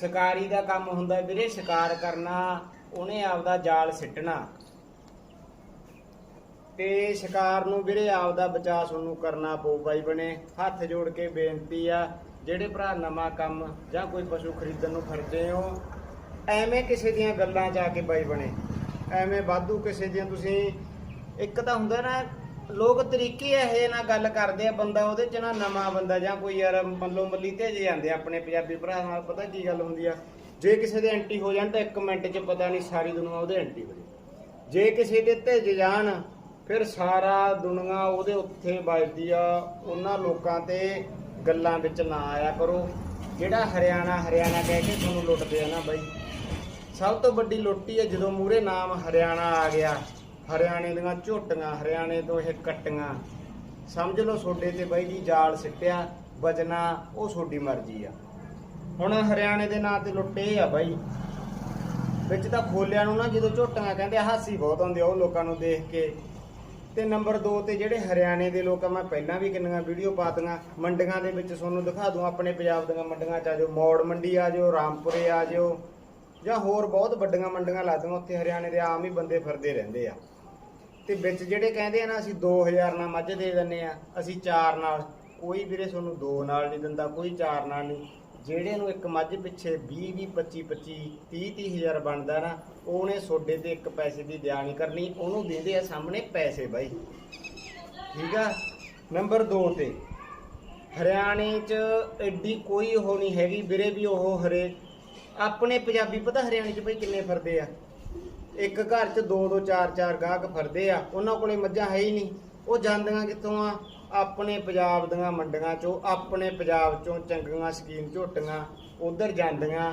ਸ਼ਿਕਾਰੀ ਦਾ ਕੰਮ ਹੁੰਦਾ ਵੀਰੇ, ਸ਼ਿਕਾਰ ਕਰਨਾ, ਉਹਨੇ ਆਪਦਾ ਜਾਲ ਸਿੱਟਣਾ। ਤੇ ਸ਼ਿਕਾਰ ਨੂੰ ਵੀਰੇ ਆਪਦਾ ਬਚਾਅ ਤੁਹਾਨੂੰ ਕਰਨਾ ਪਊ ਬਾਈ ਬਣੇ। ਹੱਥ ਜੋੜ ਕੇ ਬੇਨਤੀ ਆ, ਜਿਹੜੇ ਭਰਾ ਨਵਾਂ ਕੰਮ ਜਾਂ ਕੋਈ ਪਸ਼ੂ ਖਰੀਦਣ ਨੂੰ ਫਿਰਦੇ ਹੋ, ਐਵੇਂ ਕਿਸੇ ਦੀਆਂ ਗੱਲਾਂ ਜਾ ਕੇ ਬਾਈ ਬਣੇ। ਐਵੇਂ ਵਾਧੂ ਕਿਸੇ ਦੀਆਂ ਤੁਸੀਂ, ਇੱਕ ਤਾਂ ਹੁੰਦਾ ਨਾ ਲੋਕ ਤਰੀਕੇ ਇਹ ਨਾਲ ਗੱਲ ਕਰਦੇ ਆ, ਬੰਦਾ ਉਹਦੇ ਚ ਨਾ ਨਵਾਂ ਬੰਦਾ ਜਾਂ ਕੋਈ ਯਾਰ ਮੱਲੋ ਮੱਲੀ ਤੇ ਜੇ ਜਾਂਦੇ ਆ, ਆਪਣੇ ਪੰਜਾਬੀ ਭਰਾ ਨਾਲ ਪਤਾ ਕੀ ਗੱਲ ਹੁੰਦੀ ਆ? ਜੇ ਕਿਸੇ ਦੇ ਐਂਟੀ ਹੋ ਜਾਣ ਤਾਂ 1 ਮਿੰਟ 'ਚ ਪਤਾ ਨਹੀਂ ਸਾਰੀ ਦੁਨੀਆ ਉਹਦੇ ਐਂਟੀ ਹੋ ਜਾਏ। ਜੇ ਕਿਸੇ ਦੇ ਤੇ ਜਾਣ, ਫਿਰ ਸਾਰਾ ਦੁਨੀਆ ਉਹਦੇ ਉੱਥੇ ਵੱਜਦੀ ਆ, ਉਹਨਾਂ ਲੋਕਾਂ ਤੇ ਗੱਲਾਂ ਵਿੱਚ ਨਾ ਆਇਆ ਕਰੋ। ਜਿਹੜਾ ਹਰਿਆਣਾ ਹਰਿਆਣਾ ਕਹਿ ਕੇ ਤੁਹਾਨੂੰ ਲੁੱਟਦੇ ਆ ਨਾ ਬਾਈ। ਸਭ ਤੋਂ ਵੱਡੀ ਲੁੱਟੀ ਹੈ ਜਦੋਂ ਮੂਰੇ ਨਾਮ ਹਰਿਆਣਾ ਆ ਗਿਆ। ਹਰਿਆਣੇ ਦੀਆਂ ਝੋਟੀਆਂ, ਹਰਿਆਣੇ ਤੋਂ ਇਹ ਕੱਟੀਆਂ। ਸਮਝ ਲਓ ਛੋਡੇ ਤੇ ਬਾਈ ਜੀ ਜਾਲ ਸਿੱਟਿਆ, ਵਜਣਾ, ਉਹ ਛੋਡੀ ਮਰਜ਼ੀ ਆ। ਹੁਣ ਹਰਿਆਣੇ ਦੇ ਨਾਂ ਤੇ ਲੁੱਟੇ ਆ ਬਾਈ। ਵਿੱਚ ਤਾਂ ਖੋਲਿਆਂ ਨੂੰ ਨਾ ਜਦੋਂ ਝੋਟੀਆਂ ਕਹਿੰਦੇ ਹਾਸੀ ਬਹੁਤ ਆਉਂਦੀ ਆ ਉਹ ਲੋਕਾਂ ਨੂੰ ਦੇਖ ਕੇ। ਤੇ ਨੰਬਰ 2 ਤੇ ਜਿਹੜੇ ਹਰਿਆਣੇ ਦੇ ਲੋਕ ਆ, ਮੈਂ ਪਹਿਲਾਂ ਵੀ ਕਿੰਨੀਆਂ ਵੀਡੀਓ ਪਾਤੀਆਂ, ਮੰਡੀਆਂ ਦੇ ਵਿੱਚ ਤੁਹਾਨੂੰ ਦਿਖਾ ਦੂੰ, ਆਪਣੇ ਪੰਜਾਬ ਦੀਆਂ ਮੰਡੀਆਂ ਚ ਆ ਜਾਓ, ਮੌੜ ਮੰਡੀ ਆ ਜਾਓ, ਰਾਮਪੁਰੇ ਆ ਜਾਓ, ਜਾਂ ਹੋਰ ਬਹੁਤ ਵੱਡੀਆਂ ਮੰਡੀਆਂ ਲਾ ਦੂੰਗਾ ਉੱਥੇ ਹਰਿਆਣੇ ਦੇ ਆਮ ਹੀ ਬੰਦੇ ਫਿਰਦੇ ਰਹਿੰਦੇ ਆ। ਤੇ ਵਿੱਚ ਜਿਹੜੇ ਕਹਿੰਦੇ ਆ ਨਾ, ਅਸੀਂ 2000 ਨਾਲ ਮੱਝ ਦੇ ਦਿੰਨੇ ਆ, ਅਸੀਂ 4 ਨਾਲ। ਕੋਈ ਵੀਰੇ ਤੁਹਾਨੂੰ 2 ਨਾਲ ਨਹੀਂ ਦਿੰਦਾ, ਕੋਈ 4 ਨਾਲ ਨਹੀਂ। ਜਿਹੜੇ ਨੂੰ ਇੱਕ ਮੱਝ ਪਿੱਛੇ 20 20 25 25 30 30 ਹਜ਼ਾਰ ਬਣਦਾ ਨਾ, ਉਹਨੇ ਸੋਡੇ ਤੇ ਇੱਕ ਪੈਸੇ ਦੀ ਦਿਆ ਨਹੀਂ ਕਰਨੀ, ਉਹਨੂੰ ਦਿੰਦੇ ਆ ਸਾਹਮਣੇ ਪੈਸੇ ਬਾਈ। ਠੀਕ ਆ? ਨੰਬਰ 2 ਤੇ, ਹਰਿਆਣੇ 'ਚ ਐਡੀ ਕੋਈ ਉਹ ਨਹੀਂ ਹੈਗੀ, ਵੀਰੇ ਵੀ ਉਹ ਹਰੇ। ਆਪਣੇ ਪੰਜਾਬੀ, ਪਤਾ ਹਰਿਆਣੇ 'ਚ ਬਈ ਕਿੰਨੇ ਫਿਰਦੇ ਆ? ਇੱਕ ਘਰ 'ਚ ਦੋ ਦੋ, ਚਾਰ ਚਾਰ ਗਾਹਕ ਫਰਦੇ ਆ, ਉਹਨਾਂ ਕੋਲੇ ਮੱਝਾਂ ਹੈ ਹੀ ਨਹੀਂ। ਉਹ ਜਾਂਦੀਆਂ ਕਿੱਥੋਂ ਆ? ਆਪਣੇ ਪੰਜਾਬ ਦੀਆਂ ਮੰਡੀਆਂ 'ਚੋਂ, ਆਪਣੇ ਪੰਜਾਬ 'ਚੋਂ ਚੰਗੀਆਂ ਸਕੀਮ ਝੋਟੀਆਂ ਉਧਰ ਜਾਂਦੀਆਂ।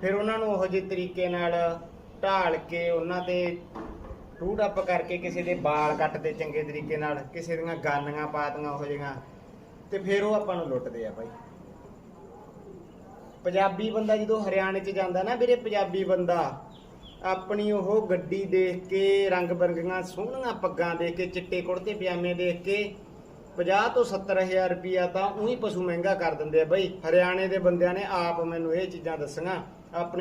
ਫਿਰ ਉਹਨਾਂ ਨੂੰ ਉਹੋ ਜਿਹੇ ਤਰੀਕੇ ਨਾਲ ਢਾਲ ਕੇ ਉਹਨਾਂ ਤੇ ਟੂਟ ਅਪ ਕਰਕੇ ਕਿਸੇ ਦੇ ਵਾਲ ਕੱਟਦੇ ਚੰਗੇ ਤਰੀਕੇ ਨਾਲ, ਕਿਸੇ ਦੀਆਂ ਗਾਨੀਆਂ ਪਾਤੀਆਂ ਉਹੋ ਜਿਹੀਆਂ। ਤੇ ਫਿਰ ਉਹ ਆਪਾਂ ਨੂੰ ਲੁੱਟਦੇ ਆ ਬਾਈ। ਪੰਜਾਬੀ ਬੰਦਾ ਜਦੋਂ ਹਰਿਆਣੇ 'ਚ ਜਾਂਦਾ ਨਾ ਵੀਰੇ, ਪੰਜਾਬੀ ਬੰਦਾ ਆਪਣੀ ਉਹ ਗੱਡੀ ਦੇਖ ਕੇ, ਰੰਗ ਬਰੰਗੀਆਂ ਸੋਹਣੀਆਂ ਪੱਗਾਂ ਦੇਖ ਕੇ, ਚਿੱਟੇ ਕੁੜਤੇ, ਪਜਾਮੇ ਦੇਖ ਕੇ 50 ਤੋਂ 70000 ਰੁਪਿਆ ਤਾਂ ਉਹੀ ਪਸ਼ੂ ਮਹਿੰਗਾ ਕਰ ਦਿੰਦੇ ਆ ਬਈ। ਹਰਿਆਣੇ ਦੇ ਬੰਦਿਆਂ ਨੇ ਆਪ ਮੈਨੂੰ ਇਹ ਚੀਜ਼ਾਂ ਦੱਸੀਆਂ, ਆਪਣੇ